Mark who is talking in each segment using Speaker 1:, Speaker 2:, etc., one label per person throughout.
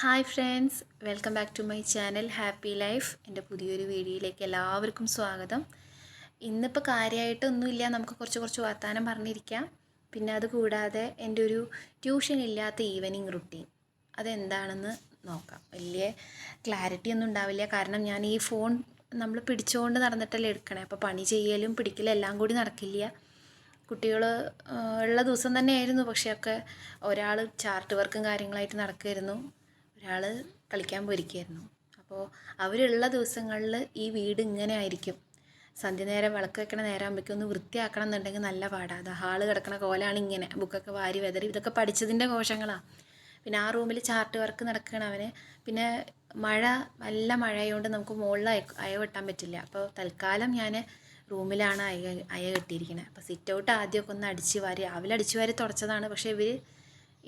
Speaker 1: hi friends welcome back to my channel happy life എൻ്റെ പുതിയൊരു വീഡിയോയിലേക്ക് എല്ലാവർക്കും സ്വാഗതം ഇന്നിപ്പോൾ കാര്യമായിട്ടൊന്നുമില്ല നമുക്ക് കുറച്ച് കുറച്ച് വർത്തമാനം പറഞ്ഞിരിക്കാം പിന്നെ അതുകൂടാതെ എൻ്റെ ഒരു ട്യൂഷൻ ഇല്ലാത്ത ഈവനിങ് റുട്ടീൻ അതെന്താണെന്ന് നോക്കാം വലിയ ക്ലാരിറ്റി ഒന്നും ഉണ്ടാവില്ല കാരണം ഞാൻ ഈ ഫോൺ നമ്മൾ പിടിച്ചുകൊണ്ട് നടന്നിട്ടല്ലേ എടുക്കണേ അപ്പോൾ പണി ചെയ്യലും പിടിക്കലും എല്ലാം കൂടി നടക്കില്ല കുട്ടികൾ ഉള്ള ദിവസം തന്നെയായിരുന്നു പക്ഷേ ഒക്കെ ഒരാൾ ചാർട്ട് വർക്കും കാര്യങ്ങളായിട്ട് നടക്കുമായിരുന്നു ഒരാൾ കളിക്കാൻ പോയിരിക്കുകയായിരുന്നു അപ്പോൾ അവരുള്ള ദിവസങ്ങളിൽ ഈ വീട് ഇങ്ങനെ ആയിരിക്കും സന്ധ്യ നേരം വിളക്ക് വെക്കണ നേരം ആകുമ്പോഴേക്കും ഒന്ന് വൃത്തിയാക്കണം എന്നുണ്ടെങ്കിൽ നല്ല പാടാണ് അത് ഹാള് കിടക്കണ കോലാണ് ഇങ്ങനെ ബുക്കൊക്കെ വാരി വെതറി ഇതൊക്കെ പഠിച്ചതിൻ്റെ കോശങ്ങളാണ് പിന്നെ ആ റൂമിൽ ചാർട്ട് വർക്ക് നടക്കണം അവന് പിന്നെ മഴ നല്ല മഴയായതുകൊണ്ട് നമുക്ക് മുകളിൽ അയ അയ വെട്ടാൻ പറ്റില്ല അപ്പോൾ തൽക്കാലം ഞാൻ റൂമിലാണ് അയ അയ കെട്ടിയിരിക്കുന്നത് അപ്പോൾ സിറ്റ് ഔട്ട് ആദ്യമൊക്കെ ഒന്ന് അടിച്ച് വാരി രാവിലെ അടിച്ച് വാരി തുടച്ചതാണ് പക്ഷേ ഇവർ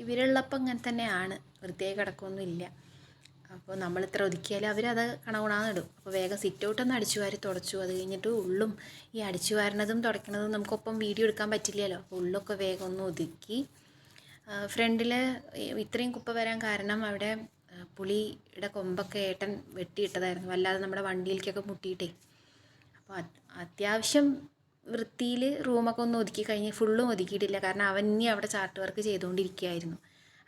Speaker 1: ഇവരുള്ളപ്പം അങ്ങനെ തന്നെയാണ് വൃത്തിയായി കിടക്കുകയൊന്നുമില്ല അപ്പോൾ നമ്മൾ ഇത്ര ഒതുക്കിയാലും അവരത് കണകുണാന്നിടും അപ്പോൾ വേഗം സിറ്റ് ഔട്ടൊന്ന് അടിച്ചു വാരി തുടച്ചു അത് കഴിഞ്ഞിട്ട് ഉള്ളും ഈ അടിച്ചു വാരണതും തുടയ്ക്കണതും നമുക്കൊപ്പം വീഡിയോ എടുക്കാൻ പറ്റില്ലല്ലോ അപ്പോൾ ഉള്ളൊക്കെ വേഗം ഒന്ന് ഒതുക്കി ഫ്രണ്ടിൽ ഇത്രയും കുപ്പ വരാൻ കാരണം അവിടെ പുളിയുടെ കൊമ്പൊക്കെ ഏട്ടൻ വെട്ടിയിട്ടതായിരുന്നു വല്ലാതെ നമ്മുടെ വണ്ടിയിലേക്കൊക്കെ മുട്ടിയിട്ടേ അപ്പോൾ അത്യാവശ്യം വൃത്തിയിൽ റൂമൊക്കെ ഒന്ന് ഒതുക്കി കഴിഞ്ഞ് ഫുള്ളും ഒതുക്കിയിട്ടില്ല കാരണം ഇനി അവിടെ ചാർട്ട് വർക്ക് ചെയ്തുകൊണ്ടിരിക്കുകയായിരുന്നു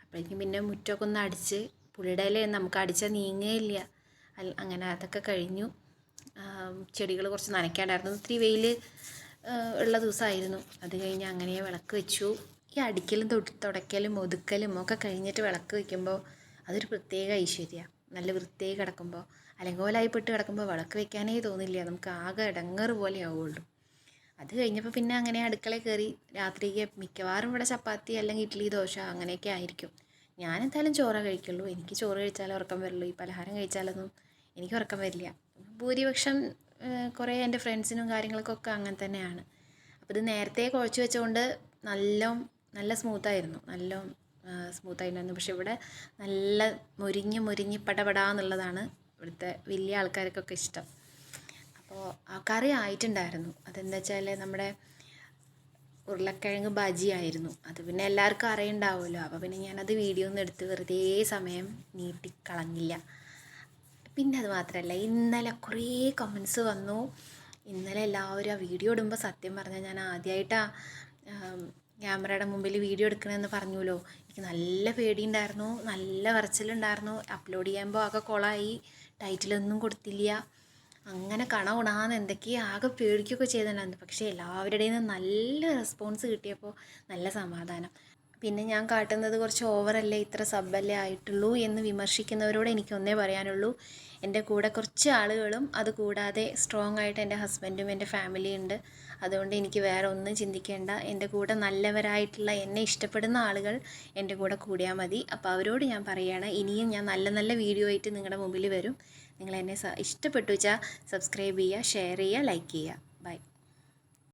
Speaker 1: അപ്പോഴേക്കും പിന്നെ മുറ്റമൊക്കെ ഒന്ന് അടിച്ച് പുള്ളിയുടെ അല്ലേ നമുക്ക് അടിച്ചാൽ നീങ്ങുകയില്ല അങ്ങനെ അതൊക്കെ കഴിഞ്ഞു ചെടികൾ കുറച്ച് നനയ്ക്കാണ്ടായിരുന്നു ഒത്തിരി വെയിൽ ഉള്ള ദിവസമായിരുന്നു അത് കഴിഞ്ഞ് അങ്ങനെ വിളക്ക് വെച്ചു ഈ അടിക്കലും തൊട്ട് തുടയ്ക്കലും ഒതുക്കലും ഒക്കെ കഴിഞ്ഞിട്ട് വിളക്ക് വയ്ക്കുമ്പോൾ അതൊരു പ്രത്യേക ഐശ്വര്യമാണ് നല്ല വൃത്തിയായി കിടക്കുമ്പോൾ അലങ്കോലായിപ്പെട്ട് കിടക്കുമ്പോൾ വിളക്ക് വയ്ക്കാനേ തോന്നില്ല നമുക്ക് ആകെ ഇടങ്ങറ് പോലെ ആവുള്ളൂ അത് കഴിഞ്ഞപ്പോൾ പിന്നെ അങ്ങനെ അടുക്കള കയറി രാത്രിക്ക് മിക്കവാറും ഇവിടെ ചപ്പാത്തി അല്ലെങ്കിൽ ഇഡ്ഡലി ദോശ അങ്ങനെയൊക്കെ ആയിരിക്കും ഞാൻ എന്തായാലും ചോറ കഴിക്കുള്ളൂ എനിക്ക് ചോറ് കഴിച്ചാലേ ഉറക്കം വരുള്ളൂ ഈ പലഹാരം കഴിച്ചാലൊന്നും എനിക്ക് ഉറക്കം വരില്ല ഭൂരിപക്ഷം കുറേ എൻ്റെ ഫ്രണ്ട്സിനും കാര്യങ്ങൾക്കൊക്കെ അങ്ങനെ തന്നെയാണ് അപ്പോൾ ഇത് നേരത്തെ കുഴച്ച് വെച്ചുകൊണ്ട് നല്ല നല്ല സ്മൂത്തായിരുന്നു നല്ല സ്മൂത്തായിട്ടുണ്ടായിരുന്നു പക്ഷെ ഇവിടെ നല്ല മുരിഞ്ഞ് മുരിഞ്ഞ് പടപടാന്നുള്ളതാണ് ഇവിടുത്തെ വലിയ ആൾക്കാർക്കൊക്കെ ഇഷ്ടം അപ്പോൾ ആ കറി ആയിട്ടുണ്ടായിരുന്നു അതെന്താ വെച്ചാൽ നമ്മുടെ ഉരുളക്കിഴങ്ങ് ബജി ആയിരുന്നു അത് പിന്നെ എല്ലാവർക്കും അറിയുണ്ടാവുമല്ലോ അപ്പോൾ പിന്നെ ഞാനത് വീഡിയോ ഒന്നും എടുത്ത് വെറുതെ സമയം നീട്ടിക്കളഞ്ഞില്ല പിന്നെ അത് മാത്രമല്ല ഇന്നലെ കുറേ കമൻസ് വന്നു ഇന്നലെ എല്ലാവരും ആ വീഡിയോ ഇടുമ്പോൾ സത്യം പറഞ്ഞാൽ ഞാൻ ആദ്യമായിട്ടാണ് ക്യാമറയുടെ മുമ്പിൽ വീഡിയോ എടുക്കണമെന്ന് പറഞ്ഞുല്ലോ എനിക്ക് നല്ല പേടിയുണ്ടായിരുന്നു നല്ല വരച്ചിലുണ്ടായിരുന്നു അപ്ലോഡ് ചെയ്യുമ്പോൾ ആകെ കുളമായി ടൈറ്റിലൊന്നും കൊടുത്തില്ല അങ്ങനെ കണ എന്തൊക്കെയോ ആകെ പേടിക്കുകയൊക്കെ ചെയ്തിട്ടുണ്ടായിരുന്നു പക്ഷേ എല്ലാവരുടെയും നല്ല റെസ്പോൺസ് കിട്ടിയപ്പോൾ നല്ല സമാധാനം പിന്നെ ഞാൻ കാട്ടുന്നത് കുറച്ച് ഓവറല്ലേ ഇത്ര സബ്ബല്ലേ ആയിട്ടുള്ളൂ എന്ന് വിമർശിക്കുന്നവരോട് എനിക്ക് ഒന്നേ പറയാനുള്ളൂ എൻ്റെ കൂടെ കുറച്ച് ആളുകളും അതുകൂടാതെ സ്ട്രോങ് ആയിട്ട് എൻ്റെ ഹസ്ബൻഡും എൻ്റെ ഫാമിലിയും ഉണ്ട് അതുകൊണ്ട് എനിക്ക് വേറെ ഒന്നും ചിന്തിക്കേണ്ട എൻ്റെ കൂടെ നല്ലവരായിട്ടുള്ള എന്നെ ഇഷ്ടപ്പെടുന്ന ആളുകൾ എൻ്റെ കൂടെ കൂടിയാൽ മതി അപ്പോൾ അവരോട് ഞാൻ പറയുകയാണ് ഇനിയും ഞാൻ നല്ല നല്ല വീഡിയോ ആയിട്ട് നിങ്ങളുടെ മുമ്പിൽ വരും നിങ്ങൾ എന്നെ ഇഷ്ടപ്പെട്ടു വെച്ചാൽ സബ്സ്ക്രൈബ് ചെയ്യുക ഷെയർ ചെയ്യുക ലൈക്ക് ചെയ്യുക ബൈ